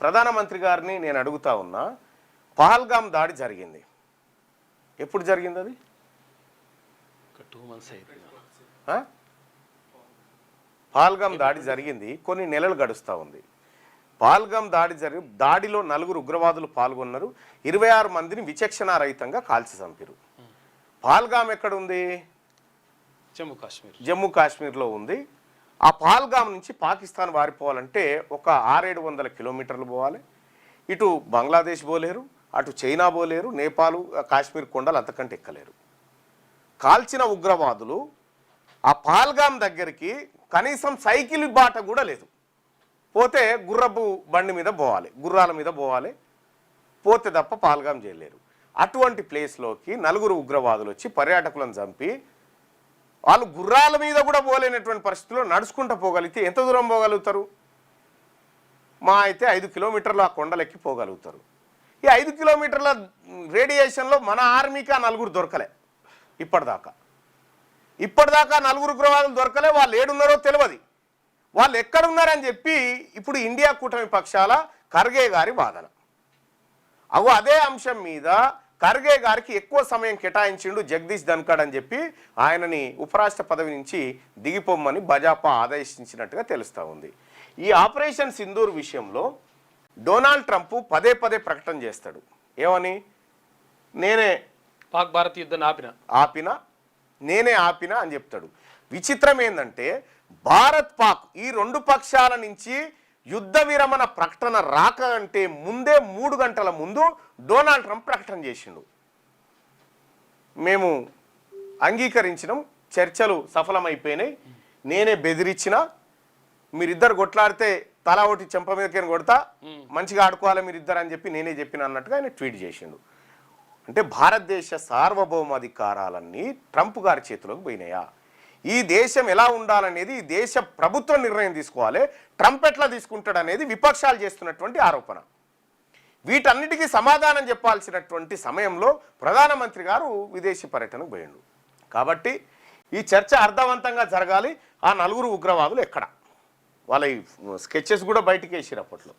ప్రధానమంత్రి గారిని నేను అడుగుతా ఉన్నా పహల్గామ్ దాడి జరిగింది. ఎప్పుడు జరిగింది అది? పహల్గామ్ దాడి జరిగింది కొన్ని నెలలు గడుస్తూ ఉంది. పహల్గామ్ దాడి జరిగి దాడిలో నలుగురు ఉగ్రవాదులు పాల్గొన్నారు ఇరవై ఆరు మందిని విచక్షణారహితంగా కాల్చి చంపారు. పహల్గామ్ ఎక్కడ ఉంది? జమ్మూ కాశ్మీర్ జమ్మూ కాశ్మీర్లో ఉంది. ఆ పాల్గామ్ నుంచి పాకిస్తాన్ వారిపోవాలంటే ఒక ఆరేడు వందల కిలోమీటర్లు పోవాలి. ఇటు బంగ్లాదేశ్ పోలేరు అటు చైనా పోలేరు నేపాల్ కాశ్మీర్ కొండలు అంతకంటే ఎక్కలేరు. కాల్చిన ఉగ్రవాదులు ఆ పాల్గామ్ దగ్గరికి కనీసం సైకిల్ బాట కూడా లేదు. పోతే గుర్రపు బండి మీద పోవాలి గుర్రాల మీద పోవాలి పోతే తప్ప పహల్గామ్ చేయలేరు అటువంటి ప్లేస్లోకి నలుగురు ఉగ్రవాదులు వచ్చి పర్యాటకులను చంపి వాళ్ళు గుర్రాల మీద కూడా పోలేనటువంటి పరిస్థితుల్లో నడుచుకుంటూ పోగలిగితే ఎంత దూరం పోగలుగుతారు? మా అయితే ఐదు కిలోమీటర్లు ఆ కొండలెక్కి పోగలుగుతారు. ఈ ఐదు కిలోమీటర్ల రేడియేషన్లో మన ఆర్మీకి ఆ నలుగురు దొరకలే ఇప్పటిదాకా. ఇప్పటిదాకా నలుగురు ఉగ్రవాదులు దొరకలే వాళ్ళు ఏడున్నారో తెలియదు వాళ్ళు ఎక్కడున్నారని చెప్పి ఇప్పుడు ఇండియా కూటమి పక్షాల ఖర్గే గారి వాదన. అవు అదే అంశం మీద ఖర్గే గారికి ఎక్కువ సమయం కేటాయించిండు జగదీష్ ధన్కడ్ అని చెప్పి ఆయనని ఉపరాష్ట్ర పదవి నుంచి దిగిపోమ్మని భాజపా ఆదేశించినట్టుగా తెలుస్తూ ఉంది. ఈ ఆపరేషన్ సింధూర్ విషయంలో డొనాల్డ్ ట్రంప్ పదే పదే ప్రకటన చేస్తాడు. ఏమని? నేనే పాక్ భారత్ యుద్ధాన్ని ఆపిన? ఆపిన? నేనే ఆపిన అని చెప్తాడు. విచిత్రం ఏంటంటే భారత్ పాక్ ఈ రెండు పక్షాల నుంచి యుద్ధ విరమణ ప్రకటన రాక అంటే ముందే మూడు గంటల ముందు డొనాల్డ్ ట్రంప్ ప్రకటన చేసిండు. మేము అంగీకరించినాం చర్చలు సఫలమైపోయినాయి నేనే బెదిరించిన మీరిద్దరు కొట్లాడితే తలా ఒకటి చెంప మీదకి కొడతా మంచిగా ఆడుకోవాలి మీరిద్దరు అని చెప్పి నేనే చెప్పిన అన్నట్టుగా ఆయన ట్వీట్ చేసిండు. అంటే భారతదేశ సార్వభౌమాధికారాలన్నీ ట్రంప్ గారి చేతిలోకి పోయినాయా? ఈ దేశం ఎలా ఉండాలనేది ఈ దేశ ప్రభుత్వం నిర్ణయం తీసుకోవాలి ట్రంప్ ఎట్లా తీసుకుంటాడు అనేది విపక్షాలు చేస్తున్నటువంటి ఆరోపణ. వీటన్నిటికీ సమాధానం చెప్పాల్సినటువంటి సమయంలో ప్రధానమంత్రి గారు విదేశీ పర్యటనకు పోయిండు. కాబట్టి ఈ చర్చ అర్థవంతంగా జరగాలి. ఆ నలుగురు ఉగ్రవాదులు ఎక్కడ? వాళ్ళ ఈ స్కెచెస్ కూడా బయటికి వేసిరు అప్పట్లో.